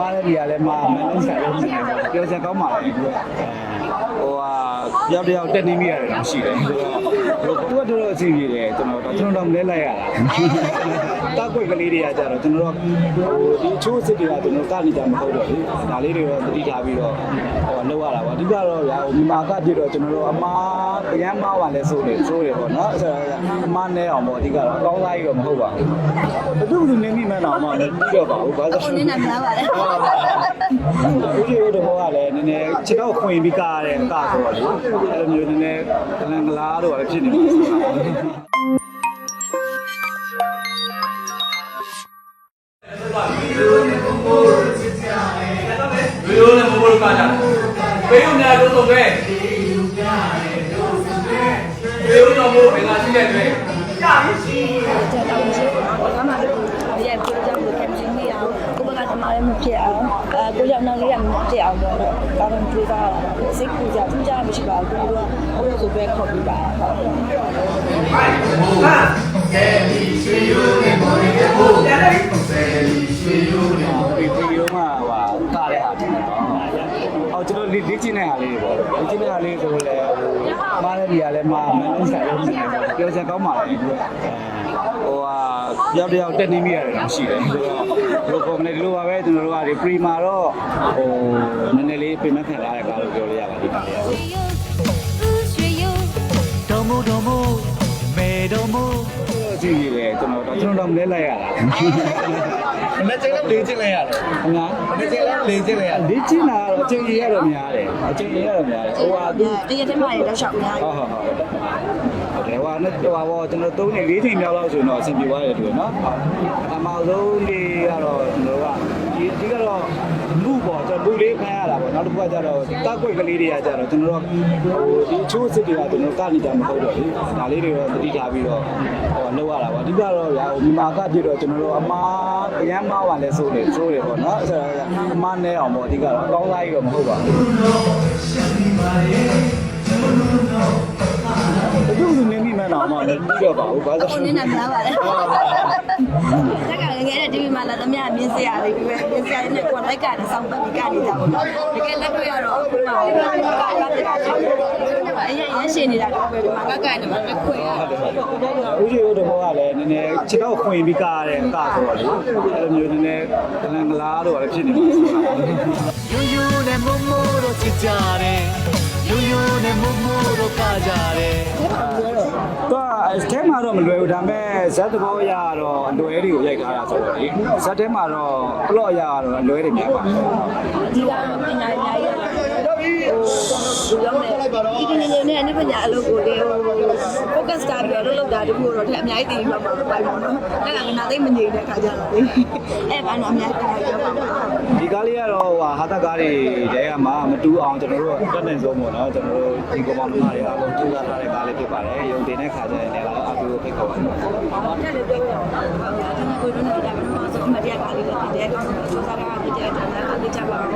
မားတဲ့နေရာလဲမားမင်းဆိုင်လည်းရှိတယ်ပြောစရာကောင်းပါလေဟိုဟာရောက်တယောက်တက်နေမိရတယ်တော့ရှိတယ်ဆိုတော့ဟိုသူကတော်တော်အဆင်ပြေတယ်ကျွန်တော်တော့ကျွန်တော်တော့မလဲလိုက်ရတာတောက်ွက်ကလေးတွေကကြတော့ကျွန်တော်တို့ဒီချိုးစစ်တွေကကျွန်တော်ကနေကြမဟုတ်တော့လေဒါလေးတွေတော့တတိထားပြီးတော့ဟိုလောက်ရတာပါအဓိကတော့ရာဟိုမြန်မာကပြည့်တော့ကျွန်တော်တို့အမားကြမ်းမားပါလဲစိုးတယ်စိုးတယ်ပေါ့နော်ဆိုတော့အမားနဲ့အောင်ပေါ့အဓိကတော့အကောင်းသားကြီးတော့မဟုတ်ပါဘူး ဘယ်သူမှနေမိမှန်းတော့မှလည်းပြီးတော့ပါဘူးဘာလို့ကိုနေနာများပါလေဦးကြီးတို့တော့ကလည်းနည်းနည်းခြေတော့ခွင်ပြီးကားတယ်ကားဆိုတော့လေအဲ့လိုမျိုးနည်းနည်းကလန်ကလားတော့လည်းဖြစ်နေမှာဆိုတာရိုးရိုးနဲ့မမိုးလို့ကားကြပေးုံများတို့ဆုံးပဲပေးုံတော့မို့ဘယ်လာရှိတဲ့တွေ့ကြာပြီရှိ ကျွန်တော်ရှိဘာမှမလုပ်ဘူးရဲ့ပြောကြလို့ကင်မရှင်နေအောင်ကိုဘကသမား လည်းမဖြစ်အောင်အဲကိုရောက်နောက်လေးရမဖြစ်အောင်တော့ကောင်းကောင်းတွေးစားတာစိတ်ကူကြသူကြမရှိပါဘူးကိုကဟိုဆိုပဲခေါ်ပြီးပါဟုတ်ဟာဒီဗီဒီယိုမှာဟဟာကားတဲ့ဟာဖြစ်နေတော့ဟောကျွန်တော်လေ့ကျင့်တဲ့ဟာလေးတွေပေါ့လေ့ကျင့်တဲ့ဟာလေးဆိုတော့လေမား တဲ့နေရာလဲမားမင်းဆိုင်လည်းရှိတယ်ပြောစရာကောင်းပါလေဟိုဟာရောက်တယောက်တက်နေမိရတယ်တော့ရှိတယ်ဆိုတော့ဘယ်လိုကောမလဲဒီလိုပါပဲကျွန်တော်တို့ကဒီပရီမာတော့ဟိုနည်းနည်းလေးပြင်မခံလာတဲ့ကားလို့ပြောလို့ရပါဒီကားလေးတော်မို့တော်မို့မေတော်မို့ ကြည့်ရတယ်ကျွန်တော်တော့ကျွန်တော်တော့မလဲလိုက်ရတာမနေ့ကလည်းလေးချင်းလဲရတယ်ခင်ဗျာမနေ့ကလည်းလေးချင်းလဲရလေ့ကျင့်တာတော့အချိန်ကြီးရတော့များတယ်အချိန်ကြီးရတော့များတယ်ဟိုဟာသူတရက်တည်းမှလည်းတော့ရှောက်များဟုတ်ဟုတ်ဟုတ်ဟုတ်တယ်ဟိုဟာနဲ့ဟိုဟာဘောကျွန်တော်သုံးနေ၄ချိန်မြောက်လောက်ဆိုတော့အဆင်ပြေသွားတယ်တူနော်အမှောင်ဆုံးလေးကတော့ကျွန်တော်က ဒီအဓိကတော့လူပေါ့ကျွန်တော်လူလေးခံရတာပေါ့နောက်တစ်ခုကကျတော့တောက်ွက်ကလေးတွေကကျတော့ကျွန်တော်တို့ဟိုဒီချိုးစစ်တွေကကျွန်တော်ကနေကြမဟုတ်တော့လေဒါလေးတွေတော့တတိထားပြီးတော့ဟိုလောက်ရတာပေါ့အဓိကတော့ရာဟိုမြန်မာကပြည့်တော့ကျွန်တော်တို့အမားကြမ်းမားပါလဲစိုးတယ်စိုးတယ်ပေါ့နော်ဆိုတော့အမားနဲ့အောင်ပေါ့အဓိကတော့အကောင်းသားကြီးတော့မဟုတ်ပါဘူးဘယ်သူမှ နေမိမှန်းတော့မှလည်းပြီးတော့ပါဘူးဘာလို့ကိုနေနာများပါလေတက်ကလည်းငယ်တဲ့ဒီမှာလာသမျှမြင်စရာလေးပဲမြင်စရာလေးနဲ့ကိုလိုက်ကနေစောင့်ပတ်ပြီးကနေကြပါတော့တကယ်လက်တွေ့ရတော့အခုမှကာကတက်တာချင်းအရင်ရရှိနေတာတော့ပဲဒီမှာကကနေမှာခွေရဦးကြီးတို့ဘောကလည်းနည်းနည်းခြေတော့ခွင်ပြီးကားတယ်ကားဆိုတော့လေအဲ့လိုမျိုးနည်းနည်းကလန်ကလားတော့လည်းဖြစ်နေမှာဆိုတာရိုးရိုးနဲ့မို့မို့တော့ချစ်ကြတယ်ရိုးရိုးနဲ့မို့မို့တော့ကားကြတယ်တော့အဲ ထဲမှာတော့မလွယ်ဘူးဒါပေမဲ့ဇက်သဘောအရတော့အလွယ်တွေကိုရိုက်ထားတာဆိုတော့လေဇက်ထဲမှာတော့ပလော့အရကတော့အလွယ်တွေများပါတယ်ဒီကတော့ပညာအများကြီးဟိုလူလုံး နဲ့ဒီဒီနေနဲ့အနည်းပညာအလုပ်ကိုလေဟို focus တာပြီးတော့လုပ်တာတခုတော့ထက်အများကြီးတည်ပြီးမှပါပါတော့နော်လက်ကငနာသိမငြိမ်တဲ့ခါကျတော့လေအဲ့ဘာတော့အများကြီးပြောပါပါဒီကားလေးကတော့ဟိုဟာသက်ကားတွေတဲကမှမတူအောင်ကျွန်တော်တို့တက်နေဆုံးပေါ့နော်ကျွန်တော်တို့ဒီကောင်မမတွေအားလုံးကြိုးစားထားတဲ့ကားလေးဖြစ်ပါတယ်ရုံတင်တဲ့ခါကျရင်လည်းအကူကိုဖိတ်ခေါ်ပါတယ်ဟောတက်လေပြောရအောင်ဒီနေ့ကိုတို့နေတာကတော့ဆိုအမတရားကားလေးလည်းတဲ့ကောင်းတယ်ဆိုစားတာဖြစ်တဲ့အတွက်လည်းအပြစ်ကြပါဘူးဒီစက်တော့နေကြရင်တမန်ကတော့မှယူပြီး